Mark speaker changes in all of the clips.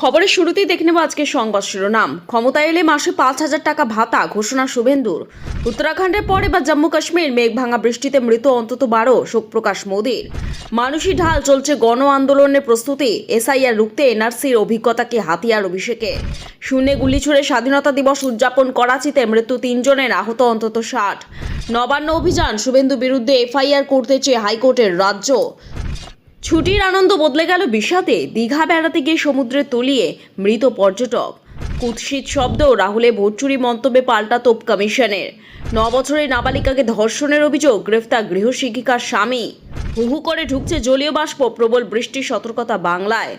Speaker 1: খবরের শুরুতেই দেখে নেব আজকের সংবাদ শিরোনাম। ক্ষমতায় এলে মাসে পাঁচ হাজার টাকা ভাতা, ঘোষণা শুভেন্দুর। উত্তরাখণ্ডের পরে বা জম্মু কাশ্মীর মেঘ ভাঙা বৃষ্টিতে মৃত অন্তত বারো, শোকপ্রকাশ মোদীর। মানুষই ঢাল চলছে গণ আন্দোলনের প্রস্তুতি, এসআইআর রুখতে এনআরসির অভিজ্ঞতাকে হাতিয়ার অভিষেকে। শূন্যে গুলি ছুড়ে স্বাধীনতা দিবস উদযাপন করাচিতে মৃত্যু তিনজনের, আহত অন্তত ষাট। নবান্ন অভিযান শুভেন্দু বিরুদ্ধে এফআইআর করতে চেয়ে হাইকোর্টের রাজ্য। ছুটির আনন্দ বদলে গেল বিষাদে। দীঘা বেড়াতে গিয়ে সমুদ্রে তলিয়ে মৃত পর্যটক। কুৎসিত শব্দ, রাহুলে ভোটচুরি মন্তব্যে পাল্টা তোপ কমিশনের। ন বছরের নাবালিকাকে ধর্ষণের অভিযোগ, গ্রেফতার গৃহশিক্ষিকার স্বামী। হুহু করে ঢুকছে জলীয় বাষ্প, প্রবল বৃষ্টির সতর্কতা বাংলায়।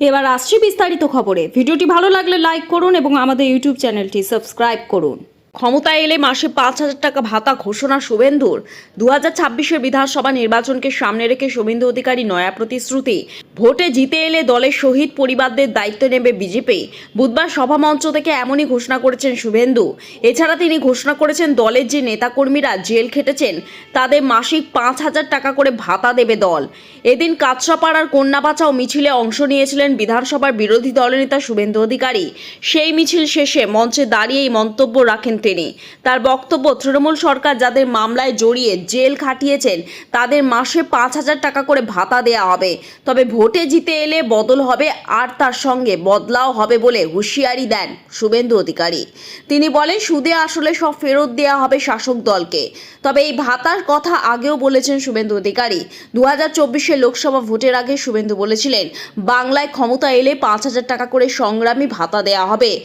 Speaker 1: এবার আসছি বিস্তারিত খবরে। ভিডিওটি ভালো লাগলে লাইক করুন এবং আমাদের ইউটিউব চ্যানেলটি সাবস্ক্রাইব করুন। ক্ষমতায় এলে মাসে পাঁচ হাজার টাকা ভাতা ঘোষণা শুভেন্দুর। দু হাজার বিধানসভা নির্বাচনকে সামনে রেখে শুভেন্দু অধিকারী নয়া প্রতিশ্রুতি। ভোটে জিতে এলে দলের শহীদ পরিবারদের দায়িত্ব নেবে বিজেপি। বুধবার সভামঞ্চ থেকে এমনই ঘোষণা করেছেন শুভেন্দু। এছাড়া তিনি ঘোষণা করেছেন দলের যে নেতাকর্মীরা জেল খেটেছেন, তাদের মাসিক পাঁচ হাজার টাকা করে ভাতা দেবে দল। এদিন কাঁচরাপাড়ার কন্যা বাঁচাও মিছিলে অংশ নিয়েছিলেন বিধানসভার বিরোধী দলনেতা শুভেন্দু অধিকারী। সেই মিছিল শেষে মঞ্চে দাঁড়িয়ে এই মন্তব্য রাখেন তিনি। তার বক্তব্য, তৃণমূল সরকার যাদের মামলায় জড়িয়ে জেল খাটিয়েছেন, তাদের মাসে পাঁচ হাজার টাকা করে ভাতা দেওয়া হবে। তবে ভোটে জিতে এলে বদল হবে আর তার সঙ্গে বদলাও হবে বলে হুঁশিয়ারি দেন শুভেন্দু অধিকারী। তিনি বলেন, সুদে আসলে সব ফেরত দেওয়া হবে শাসক দলকে। তবে এই ভাতার কথা আগেও বলেছেন শুভেন্দু অধিকারী। দু হাজার লোকসভা ভোটের আগে শুভেন্দু বলেছিলেন, বাংলায় ক্ষমতা এলে পাঁচ হাজার টাকা করে সংগ্রামী ভাতা দেওয়া হবে।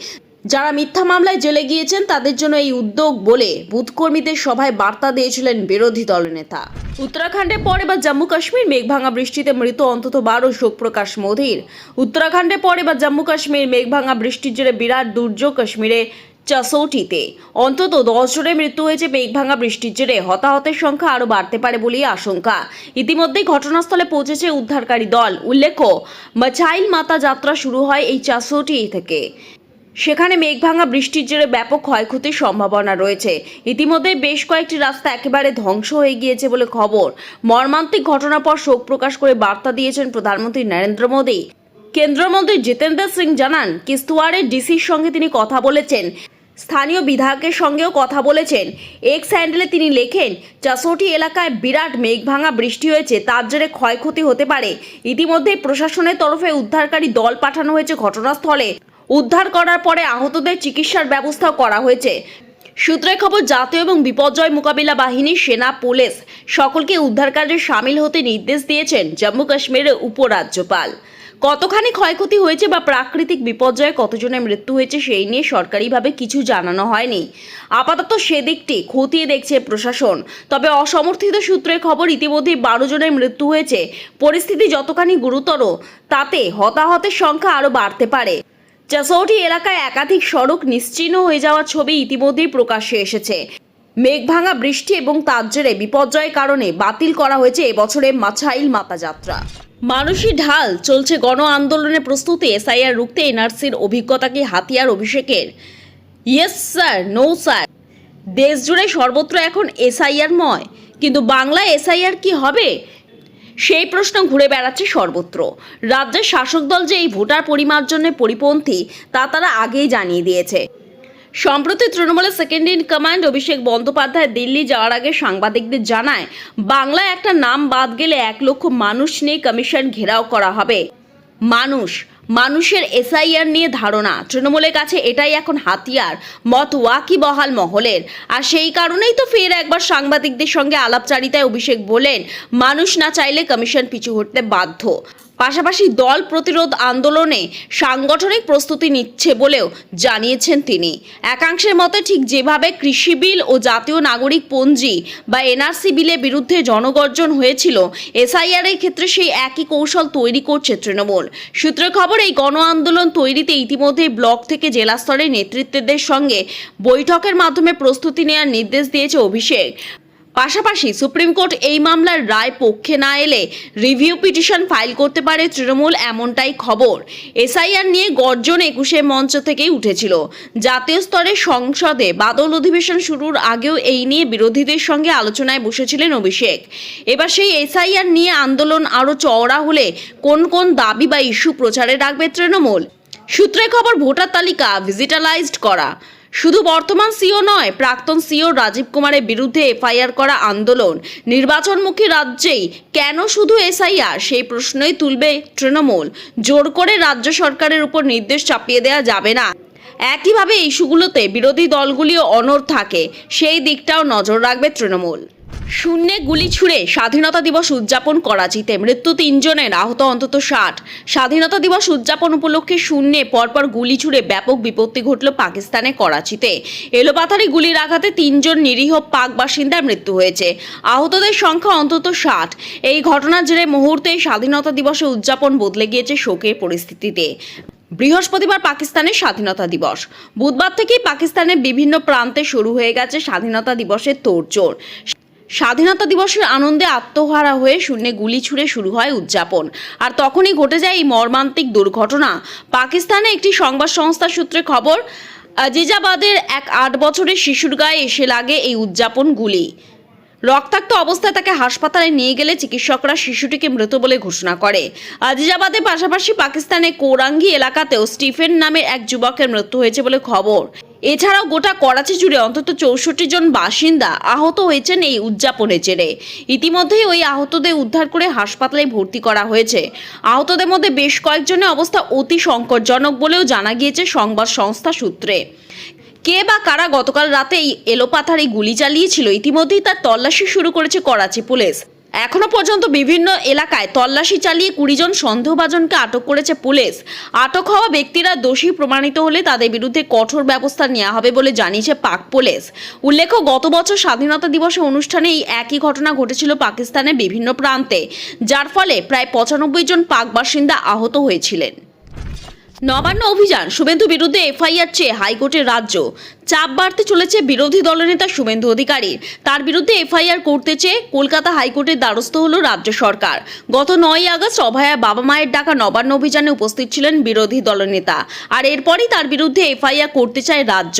Speaker 1: যারা মিথ্যা মামলায় জেলে গিয়েছেন, তাদের জন্য এই উদ্যোগ বলে বুথকর্মীদের সভায় বার্তা দিয়েছিলেন বিরোধী দলনেতা। উত্তরাখণ্ডে পরে বা জম্মু কাশ্মীর মেঘভাঙা বৃষ্টিতে মৃত অন্তত বারো শোকপ্রকাশ মোদীর। উত্তরাখণ্ডে পরে বা জম্মু কাশ্মীর মেঘভাঙা বৃষ্টির জেরে বিরাট দুর্যোগ কাশ্মীরে চাসৌটিতে অন্তত দশ জনের মৃত্যু হয়েছে মেঘভাঙা বৃষ্টির জেরে। হতাহতের সংখ্যা আরও বাড়তে পারে বলেই আশঙ্কা। ইতিমধ্যেই ঘটনাস্থলে পৌঁছেছে উদ্ধারকারী দল। উল্লেখ্য, মাছাইল মাতা যাত্রা শুরু হয় এই চাসৌটি থেকে। সেখানে মেঘভাঙা বৃষ্টির জেরে ব্যাপক ক্ষয়ক্ষতির সম্ভাবনা রয়েছে। ইতিমধ্যে বেশ কয়েকটি রাস্তা একেবারে ধ্বংস হয়ে গিয়েছে বলে খবর। মর্মান্তিক ঘটনার পর শোক প্রকাশ করে বার্তা দিয়েছেন প্রধানমন্ত্রী নরেন্দ্র মোদী। কেন্দ্রমন্ত্রী জিতেন্দ্র সিং জানান কিস্তুয়ারের ডিসির সঙ্গে তিনি কথা বলেছেন। স্থানীয় বিধায়কের সঙ্গেও কথা বলেছেন। এক্স হ্যান্ডেলে তিনি লেখেন, চাষোটি এলাকায় বিরাট মেঘভাঙা বৃষ্টি হয়েছে, তার জেরে ক্ষয়ক্ষতি হতে পারে। ইতিমধ্যে প্রশাসনের তরফে উদ্ধারকারী দল পাঠানো হয়েছে ঘটনাস্থলে। উদ্ধার করার পরে আহতদের চিকিৎসার ব্যবস্থাও করা হয়েছে। সূত্রের খবর, জাতীয় এবং বিপর্যয় মোকাবিলা বাহিনী সেনা, পুলিশ সকলকে উদ্ধার কাজে সামিল হতে নির্দেশ দিয়েছেন জম্মু কাশ্মীরের উপরাজ্যপাল। কতখানি ক্ষয়ক্ষতি হয়েছে বা প্রাকৃতিক বিপর্যয়ে কতজনের মৃত্যু হয়েছে সেই নিয়ে সরকারিভাবে কিছু জানানো হয়নি। আপাতত সেদিকটি খতিয়ে দেখছে প্রশাসন। তবে অসমর্থিত সূত্রের খবর, ইতিমধ্যেই বারো জনের মৃত্যু হয়েছে। পরিস্থিতি যতখানি গুরুতর, তাতে হতাহতের সংখ্যা আরও বাড়তে পারে। চাসৌটি এলাকায় একাধিক সড়ক নিশ্চিহ্ন হয়ে যাওয়ার ছবি ইতিমধ্যেই প্রকাশ্যে এসেছে। মেঘভাঙা বৃষ্টি এবং তার জেরে বিপর্যয়ের কারণে বাতিল করা হয়েছে এবছরে মাছাইল মাতা যাত্রা। মানুষই ঢাল চলছে গণ আন্দোলনের প্রস্তুতি, এসআইআর রুখতে এনআরসির অভিজ্ঞতাকে হাতিয়ার অভিষেকের। Yes sir, no sir. দেশ জুড়ে সর্বত্র এখন এসআইআর ময় কিন্তু বাংলায় এসআইআর কি হবে? সেই প্রশ্ন ঘুরে বেড়াচ্ছে সর্বত্র। রাজ্যের শাসক দল যে এই ভোটার পরিমার্জনে পরিপন্থী, তা তারা আগেই জানিয়ে দিয়েছে। সম্প্রতি তৃণমূলের second in command Abhishek Bandyopadhyay Delhi যাওয়ার আগে সাংবাদিকদের জানায়, বাংলায় একটা নাম বাদ গেলে এক লক্ষ মানুষ নিয়ে কমিশন ঘেরাও করা হবে। মানুষ মানুষের এসআইআর নিয়ে ধারণা। তৃণমূলের কাছে এটাই এখন হাতিয়ার, মত ওয়াকি বহাল মহলের। আর সেই কারণেই তো ফের একবার সাংবাদিকদের সঙ্গে আলাপচারিতায় অভিষেক বলেন, মানুষ না চাইলে কমিশন পিছু হটতে বাধ্য। পাশাপাশি দল প্রতিরোধ আন্দোলনে সাংগঠনিক প্রস্তুতি নিচ্ছে বলেও জানিয়েছেন তিনি। একাংশের মতে ঠিক যেভাবে কৃষি বিল ও জাতীয় নাগরিক পঞ্জি বা এনআরসি বিলের বিরুদ্ধে জনগর্জন হয়েছিল, এসআইআর এর ক্ষেত্রে সেই একই কৌশল তৈরি করছে তৃণমূল। সূত্রের খবর, এই গণ আন্দোলন তৈরিতে ইতিমধ্যেই ব্লক থেকে জেলা স্তরের নেতৃত্বদের সঙ্গে বৈঠকের মাধ্যমে প্রস্তুতি নেওয়ার নির্দেশ দিয়েছে অভিষেক। পাশাপাশি সুপ্রিম কোর্ট এই মামলার রায় পক্ষে না এলে রিভিউ পিটিশন ফাইল করতে পারে তৃণমূল এমনটাই খবর। এসআইআর নিয়ে গর্জন একুশে মঞ্চ থেকেই উঠেছিল। জাতীয় স্তরে সংসদে বাদল অধিবেশন শুরুর আগেও এই নিয়ে বিরোধীদের সঙ্গে আলোচনায় বসেছিলেন অভিষেক। এবার সেই এসআইআর নিয়ে আন্দোলন আরও চওড়া হলে কোন কোন দাবি বা ইস্যু প্রচারে রাখবে তৃণমূল? সূত্রে খবর, ভোটার তালিকা ভিজিটালাইজড করা। শুধু বর্তমান সিও নয়, প্রাক্তন সিও রাজীব কুমারের বিরুদ্ধে এফআইআর করা আন্দোলন। নির্বাচনমুখী রাজ্যেই কেন শুধু এসআইআর? সেই প্রশ্নই তুলবে তৃণমূল। জোর করে রাজ্য সরকারের উপর নির্দেশ চাপিয়ে দেওয়া যাবে না। একইভাবে ইস্যুগুলোতে বিরোধী দলগুলিও অনর থাকে। সেই দিকটাও নজর রাখবে তৃণমূল। শূন্যে গুলি ছুড়ে স্বাধীনতা দিবস উদযাপন করাচিতে মৃত্যু তিনজনের, আহত অন্তত ষাট। স্বাধীনতা দিবস উদযাপন উপলক্ষে শূন্যে পরপর গুলি ছুড়ে ব্যাপক বিপত্তি ঘটল পাকিস্তানে করাচিতে। এলোপাথারি গুলির আঘাতে তিনজন নিরীহ পাক বাসিন্দার মৃত্যু হয়েছে। আহতদের সংখ্যা অন্তত ষাট। এই ঘটনার জেরে মুহূর্তে স্বাধীনতা দিবসে উদযাপন বদলে গিয়েছে শোকের পরিস্থিতিতে। বৃহস্পতিবার পাকিস্তানের স্বাধীনতা দিবস। বুধবার থেকেই পাকিস্তানের বিভিন্ন প্রান্তে শুরু হয়ে গেছে স্বাধীনতা দিবসের তোড়জোড়। স্বাধীনতা দিবসের আনন্দে আত্মহারা হয়ে শূন্যে গুলি ছুড়ে শুরু হয় উদযাপন। আর তখনই ঘটে যায় এই মর্মান্তিক দুর্ঘটনা। পাকিস্তানে একটি সংবাদ সংস্থার সূত্রে খবর আজিজাবাদের এক আট বছরের শিশুর গায়ে এসে লাগে এই উদযাপন গুলি। রক্তাক্ত অবস্থায় তাকে হাসপাতালে নিয়ে গেলে চিকিৎসকরা শিশুটিকে মৃত বলে ঘোষণা করে। আজিজাবাদের পাশাপাশি পাকিস্তানের কোরাঙ্গি এলাকাতেও স্টিফেন নামের এক যুবকের মৃত্যু হয়েছে বলে খবর। এছাড়াও গোটা করাচি জুড়ে অন্তত চৌষট্টি জন বাসিন্দা আহত হয়েছেন এই উদযাপনের জেরে। ইতিমধ্যেই ওই আহতদের উদ্ধার করে হাসপাতালে ভর্তি করা হয়েছে। আহতদের মধ্যে বেশ কয়েকজনের অবস্থা অতি সংকটজনক বলেও জানা গিয়েছে সংবাদ সংস্থা সূত্রে। কে বা কারা গতকাল রাতে এই এলোপাথারি গুলি চালিয়েছিল? ইতিমধ্যেই তার তল্লাশি শুরু করেছে করাচি পুলিশ। এখনও পর্যন্ত বিভিন্ন এলাকায় তল্লাশি চালিয়ে কুড়ি জন সন্দেহভাজনকে আটক করেছে পুলিশ। আটক হওয়া ব্যক্তিরা দোষী প্রমাণিত হলে তাদের বিরুদ্ধে কঠোর ব্যবস্থা নেওয়া হবে বলে জানিয়েছে পাক পুলিশ। উল্লেখ্য, গত বছর স্বাধীনতা দিবসে অনুষ্ঠানে এই একই ঘটনা ঘটেছিল পাকিস্তানের বিভিন্ন প্রান্তে, যার ফলে প্রায় পঁচানব্বই জন পাক বাসিন্দা আহত হয়েছিলেন। নবান্ন অভিযান শুভেন্দু বিরুদ্ধে এফআইআর চেয়ে হাইকোর্টের রাজ্য। চাপ বাড়তে চলেছে বিরোধী দলনেতা শুভেন্দু অধিকারী তার বিরুদ্ধে এফআইআর করতে চেয়ে কলকাতা হাইকোর্টের দ্বারস্থ হল রাজ্য সরকার। গত নয় আগস্ট অভয়া বাবা মায়ের ডাকা নবান্ন অভিযানে উপস্থিত ছিলেন বিরোধী দলনেতা আর এরপরই তার বিরুদ্ধে এফআইআর করতে চায় রাজ্য।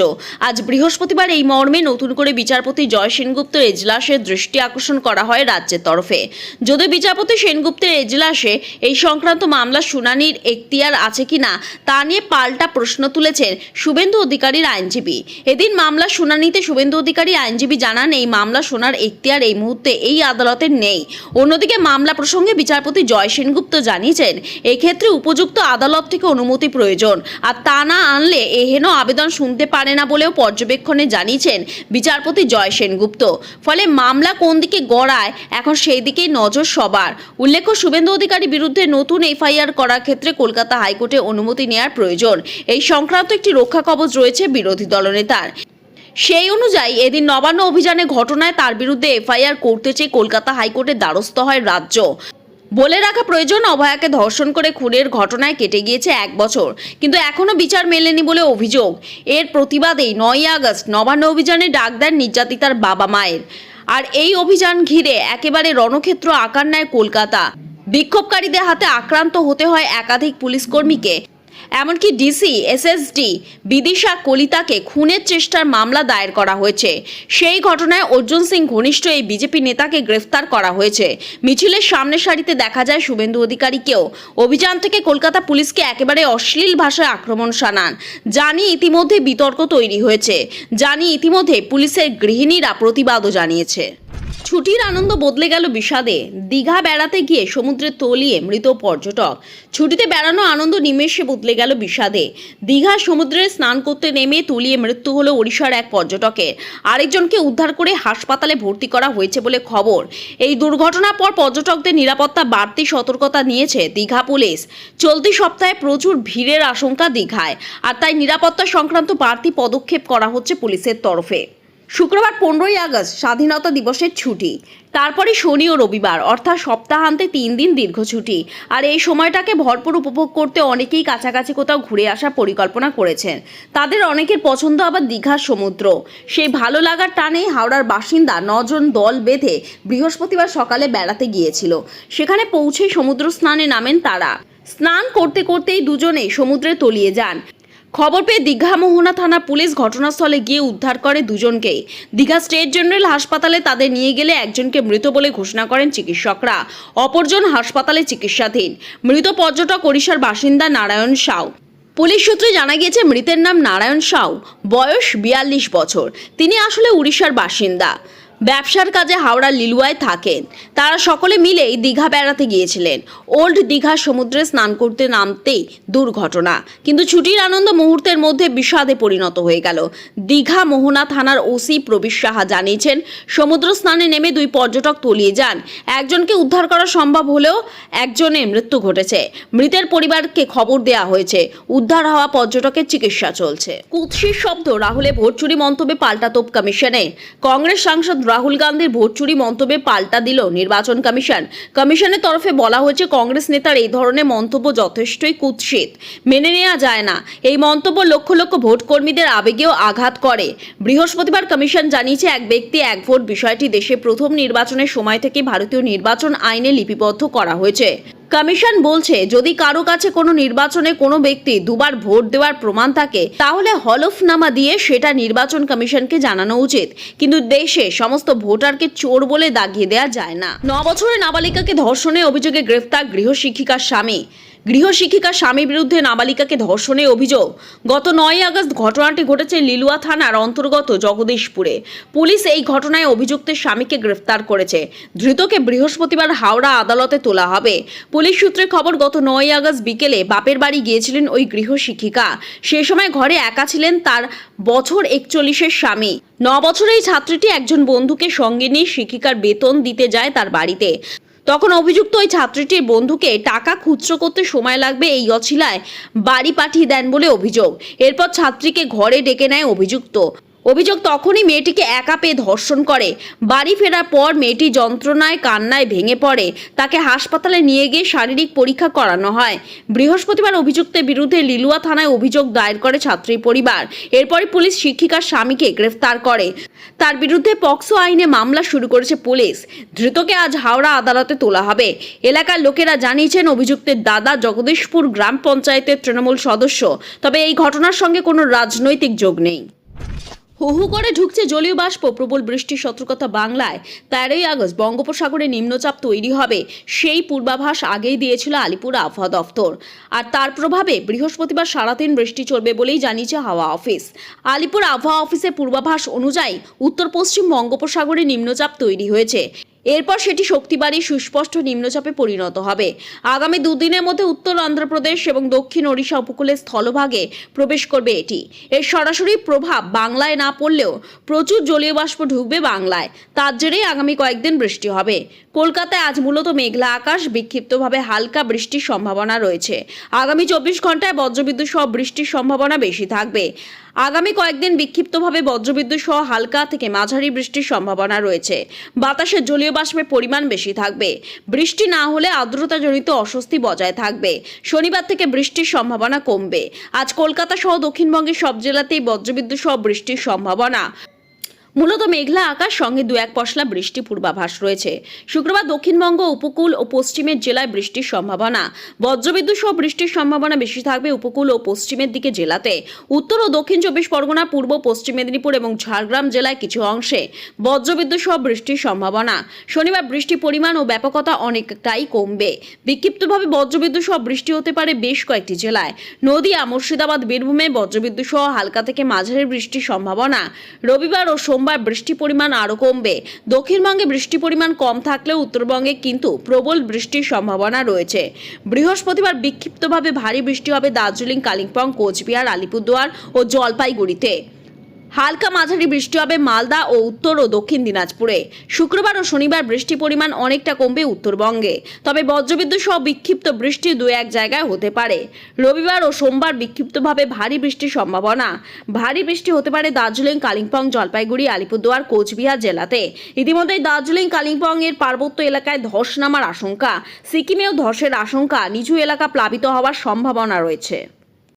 Speaker 1: আজ বৃহস্পতিবার এই মর্মে নতুন করে বিচারপতি জয় সেনগুপ্তের এজলাসের দৃষ্টি আকর্ষণ করা হয় রাজ্যের তরফে। যদি বিচারপতি সেনগুপ্তের এজলাসে এই সংক্রান্ত মামলা শুনানির এখতিয়ার আছে কিনা তা নিয়ে পাল্টা প্রশ্ন তুলেছেন শুভেন্দু অধিকারীর আইনজীবী। এদিন মামলা শুনানিতে শুভেন্দু অধিকারী আইনজীবী জানান, এই মামলা শোনার এখতিয়ার এই মুহূর্তে এই আদালতের নেই। অন্যদিকে মামলা প্রসঙ্গে বিচারপতি জয় সেনগুপ্ত জানিয়েছেন, এক্ষেত্রে উপযুক্ত আদালত থেকে অনুমতি প্রয়োজন। আর তা না আনলে এহেন আবেদন শুনতে পারে না বলেও পর্যবেক্ষণে জানিয়েছেন বিচারপতি জয় সেনগুপ্ত। ফলে মামলা কোন দিকে গড়ায়, এখন সেই দিকেই নজর সবার। উল্লেখ্য, শুভেন্দু অধিকারী বিরুদ্ধে নতুন এফআইআর করার ক্ষেত্রে কলকাতা হাইকোর্টে অনুমতি নেওয়ার প্রয়োজন। এই সংক্রান্ত একটি রক্ষা কবচ রয়েছে বিরোধী দলনেতার। সেই অনুযায়ী এদিন নবান্ন অভিযানে ঘটনায় তার বিরুদ্ধে এফআইআর করতে চেয়ে কলকাতা হাইকোর্টের দ্বারস্থ হয় রাজ্য। বলে রাখা প্রয়োজন, অভয়াকে ধর্ষণ করে খুনের ঘটনায় কেটে গিয়েছে এক বছর। কিন্তু এখনও বিচার মেলেনি বলে অভিযোগ। এর প্রতিবাদেই নয়ই আগস্ট নবান্ন অভিযানে ডাক দেন নির্যাতিতার বাবা মায়ের। আর এই অভিযান ঘিরে একেবারে রণক্ষেত্র আকার নেয় কলকাতা। বিক্ষোভকারীদের হাতে আক্রান্ত হতে হয় একাধিক পুলিশ কর্মীকে এমনকি ডিসি এসএসডি বিদিশা কলিতাকে খুনের চেষ্টার মামলা দায়ের করা হয়েছে। সেই ঘটনায় অর্জুন সিং ঘনিষ্ঠ এই বিজেপি নেতাকে গ্রেফতার করা হয়েছে। মিছিলের সামনের সারিতে দেখা যায় শুভেন্দু অধিকারীকেও। অভিযান থেকে কলকাতা পুলিশকে একেবারে অশ্লীল ভাষায় আক্রমণ শানান। জানি ইতিমধ্যে বিতর্ক তৈরি হয়েছে। জানি ইতিমধ্যে পুলিশের গৃহিণীরা প্রতিবাদও জানিয়েছে। ছুটির আনন্দ বদলে গেল বিষাদে। দীঘা বেড়াতে গিয়ে সমুদ্রে তলিয়ে মৃত পর্যটক। ছুটিতে বেড়ানো আনন্দ নিমেষে বদলে গেল বিষাদে। দীঘা সমুদ্রে স্নান করতে নেমে তলিয়ে মৃত্যু হলো ওড়িশার এক পর্যটকের। আরেকজনকে উদ্ধার করে হাসপাতালে ভর্তি করা হয়েছে বলে খবর। এই দুর্ঘটনার পর পর্যটকদের নিরাপত্তা বাড়তি সতর্কতা নিয়েছে দীঘা পুলিশ। চলতি সপ্তাহে প্রচুর ভিড়ের আশঙ্কা দীঘায়। আর তাই নিরাপত্তা সংক্রান্ত বাড়তি পদক্ষেপ করা হচ্ছে পুলিশের তরফে। শুক্রবার পনেরোই আগস্ট স্বাধীনতা দিবসের ছুটি। তারপরে শনি ও রবিবার, অর্থাৎ সপ্তাহান্তে তিন দিন দীর্ঘ ছুটি। আর এই সময়টাকে ভরপুর উপভোগ করতে অনেকেই কাছাকাছি কোথাও ঘুরে আসার পরিকল্পনা করেছেন। তাদের অনেকের পছন্দ আবার দীঘার সমুদ্র। সেই ভালো লাগার টানে হাওড়ার বাসিন্দা নজন দল বেঁধে বৃহস্পতিবার সকালে বেড়াতে গিয়েছিল। সেখানে পৌঁছেই সমুদ্র স্নানে নামেন তারা। স্নান করতে করতেই দুজনে সমুদ্রে তলিয়ে যান। খবর পেয়ে দীঘা মোহনা থানা পুলিশ ঘটনাস্থলে গিয়ে উদ্ধার করে দুজনকেই। দীঘা স্টেট জেনারেল হাসপাতালে তাদের নিয়ে গেলে একজনকে মৃত বলে ঘোষণা করেন চিকিৎসকরা। অপরজন হাসপাতালে চিকিৎসাধীন। মৃত পর্যটক ওড়িশার বাসিন্দা নারায়ণ সাউ। পুলিশ সূত্রে জানা গিয়েছে, মৃতের নাম নারায়ণ সাউ। বয়স বিয়াল্লিশ বছর। তিনি আসলে উড়িষ্যার বাসিন্দা। ব্যবসার কাজে হাওড়ার লিলুয়ায় থাকেন। তারা সকলে মিলেই দীঘা বেড়াতে গিয়েছিলেন। ওল্ড দীঘা সমুদ্রে স্নান করতে নামতেই দুর্ঘটনা। কিন্তু ছুটির আনন্দ মুহূর্তের মধ্যে বিষাদে পরিণত হয়ে গেল। দীঘা মোহনা থানার ওসি প্রবীর সাহা জানিয়েছেন, সমুদ্র স্নানে নেমে দুই পর্যটক তলিয়ে যান। একজনকে উদ্ধার করা সম্ভব হলেও একজনের মৃত্যু ঘটেছে। মৃতের পরিবারকে খবর দেওয়া হয়েছে। উদ্ধার হওয়া পর্যটকের চিকিৎসা চলছে। কুৎসির শব্দ, রাহুলে ভোট চুরি মন্তব্যে পাল্টা তোপ কমিশনে কংগ্রেস সাংসদ রাহুল গান্ধীর ভোট চুরি মন্তব্যে পাল্টা দিল নির্বাচন কমিশন। কমিশনের তরফে বলা হয়েছে কংগ্রেস নেতার এই ধরনের মন্তব্য যথেষ্টই কুৎসিত। মেনে নেওয়া যায় না। এই মন্তব্য লক্ষ লক্ষ ভোট কর্মীদের আবেগেও আঘাত করে। বৃহস্পতিবার কমিশন জানিয়েছে, এক ব্যক্তি এক ভোট বিষয়টি দেশে প্রথম নির্বাচনের সময় থেকে ভারতীয় নির্বাচন আইনে লিপিবদ্ধ করা হয়েছে। কমিশন বলছে, যদি কারও কাছে কোনো নির্বাচনে কোনো ব্যক্তি দুবার ভোট দেওয়ার প্রমাণ থাকে, তাহলে হলফনামা দিয়ে সেটা নির্বাচন কমিশনকে জানানো উচিত। কিন্তু দেশে সমস্ত ভোটারকে চোর বলে দাগিয়ে দেওয়া যায় না। ন বছরের নাবালিকাকে ধর্ষণের অভিযোগে গ্রেফতার গৃহশিক্ষিকার স্বামী। গৃহশিক্ষিকার স্বামীর বিরুদ্ধে নাবালিকাকে ধর্ষণের অভিযোগ। গত নয় আগস্ট ঘটনাটি ঘটেছে লিলুয়া থানার অন্তর্গত জগদীশপুরে। পুলিশ এই ঘটনায় অভিযুক্তের স্বামীকে গ্রেফতার করেছে। ধৃতকে বৃহস্পতিবার হাওড়া আদালতে তোলা হবে। পুলিশ সূত্রে খবর, গত নয় আগস্ট বিকেলে বাপের বাড়ি গিয়েছিলেন ওই গৃহশিক্ষিকা। সে সময় ঘরে একা ছিলেন তার বছর একচল্লিশের স্বামী। ন বছরের এই ছাত্রীটি একজন বন্ধুকে সঙ্গে নিয়ে শিক্ষিকার বেতন দিতে যায় তার বাড়িতে। তখন অভিযুক্ত ওই ছাত্রীটির বন্ধুকে টাকা খুচরো করতে সময় লাগবে এই অছিলায় বাড়ি পাঠিয়ে দেন বলে অভিযোগ। এরপর ছাত্রীকে ঘরে ডেকে নেয় অভিযুক্ত। অভিযোগ তখনই মেয়েটিকে একা পেয়ে ধর্ষণ করে। বাড়ি ফেরার পর মেয়েটি যন্ত্রণায়, কান্নায় ভেঙে পড়ে। তাকে হাসপাতালে নিয়ে গিয়ে শারীরিক পরীক্ষা করানো হয়। বৃহস্পতিবার অভিযুক্তের বিরুদ্ধে লিলুয়া থানায় অভিযোগ দায়ের করে ছাত্রী পরিবার। এরপরই পুলিশ শিক্ষিকার স্বামীকে গ্রেফতার করে। তার বিরুদ্ধে পক্সো আইনে মামলা শুরু করেছে পুলিশ। ধৃতকে আজ হাওড়া আদালতে তোলা হবে। এলাকার লোকেরা জানিয়েছেন, অভিযুক্তের দাদা জগদীশপুর গ্রাম পঞ্চায়েতের তৃণমূল সদস্য। তবে এই ঘটনার সঙ্গে কোনো রাজনৈতিক যোগ নেই। হু হু করে ঢুকছে জলীয় বাষ্প। প্রবল বৃষ্টির সতর্কতা বাংলায়। তেরোই আগস্ট বঙ্গোপসাগরে নিম্নচাপ তৈরি হবে। সেই পূর্বাভাস আগেই দিয়েছিল আলিপুর আবহাওয়া দফতর। আর তার প্রভাবে বৃহস্পতিবার সারাদিন বৃষ্টি চলবে বলেই জানিয়েছে হাওয়া অফিস। আলিপুর আবহাওয়া অফিসের পূর্বাভাস অনুযায়ী উত্তর পশ্চিম বঙ্গোপসাগরে নিম্নচাপ তৈরি হয়েছে। এরপর সেটি শক্তি বাড়িয়ে সুস্পষ্ট নিম্নচাপে পরিণত হবে। আগামী দুদিনের মধ্যে উত্তর অন্ধ্রপ্রদেশ এবং দক্ষিণ ওড়িশা উপকূলের স্থলভাগে প্রবেশ করবে এটি। এর সরাসরি প্রভাব বাংলায় না পড়লেও প্রচুর জলীয় বাষ্প ঢুকবে বাংলায়। তার জেরেই আগামী কয়েকদিন বৃষ্টি হবে। কলকাতায় আজ মূলত মেঘলা আকাশ, বিক্ষিপ্তভাবে হালকা বৃষ্টির সম্ভাবনা রয়েছে। আগামী চব্বিশ ঘন্টায় বজ্রবিদ্যুৎ সহ বৃষ্টির সম্ভাবনা বেশি থাকবে। আগামী কয়েকদিন বিক্ষিপ্তভাবে বজ্রবিদ্যুৎ সহ হালকা থেকে মাঝারি বৃষ্টির সম্ভাবনা রয়েছে। বাতাসে জলীয় বাষ্পের পরিমাণ বেশি থাকবে। বৃষ্টি না হলে আর্দ্রতাজনিত অস্বস্তি বজায় থাকবে। শনিবার থেকে বৃষ্টির সম্ভাবনা কমবে। আজ কলকাতা সহ দক্ষিণবঙ্গের সব জেলাতেই বজ্রবিদ্যুৎ সহ বৃষ্টির সম্ভাবনা। মূলত মেঘলা আকাশ, সঙ্গে দু এক পশলা বৃষ্টি পূর্বাভাস রয়েছে। শুক্রবার দক্ষিণবঙ্গ, উপকূল ও পশ্চিমের জেলায় বৃষ্টির সম্ভাবনা। বজ্রবিদ্যুৎ সহ বৃষ্টির সম্ভাবনা বেশি থাকবে উপকূল ও পশ্চিমের দিকে জেলাতে। উত্তর ও দক্ষিণ চব্বিশ পরগনা, পূর্ব, পশ্চিম মেদিনীপুর এবং ঝাড়গ্রাম জেলায় কিছু অংশে বজ্রবিদ্যুৎ সহ বৃষ্টির সম্ভাবনা। শনিবার বৃষ্টির পরিমাণ ও ব্যাপকতা অনেকটাই কমবে। বিক্ষিপ্তভাবে বজ্রবিদ্যুৎ সহ বৃষ্টি হতে পারে বেশ কয়েকটি জেলায়। নদীয়া, মুর্শিদাবাদ, বীরভূমে বজ্রবিদ্যুৎ সহ হালকা থেকে মাঝারি বৃষ্টির সম্ভাবনা। রবিবার ও সোমবার বৃষ্টি পরিমাণ আরও কমবে। দক্ষিণবঙ্গে বৃষ্টি পরিমাণ কম থাকলেও উত্তরবঙ্গে কিন্তু প্রবল বৃষ্টির সম্ভাবনা রয়েছে। বৃহস্পতিবার বিক্ষিপ্তভাবে ভারী বৃষ্টি হবে দার্জিলিং, কালিম্পং, কোচবিহার, আলিপুরদুয়ার ও জলপাইগুড়িতে। হালকা মাঝারি বৃষ্টি হবে মালদা ও উত্তর ও দক্ষিণ দিনাজপুরে। শুক্রবার ও শনিবার বৃষ্টি পরিমাণ অনেকটা কমবে উত্তরবঙ্গে। তবে বজ্রবিদ্যুৎ সহ বিক্ষিপ্ত বৃষ্টি দু এক জায়গায় হতে পারে। রবিবার ও সোমবার বিক্ষিপ্তভাবে ভারী বৃষ্টির সম্ভাবনা। ভারী বৃষ্টি হতে পারে দার্জিলিং, কালিম্পং, জলপাইগুড়ি, আলিপুরদুয়ার, কোচবিহার জেলাতে। ইতিমধ্যেই দার্জিলিং, কালিম্পং এর পার্বত্য এলাকায় ধস নামার আশঙ্কা। সিকিমেও ধসের আশঙ্কা। নিচু এলাকা প্লাবিত হওয়ার সম্ভাবনা রয়েছে।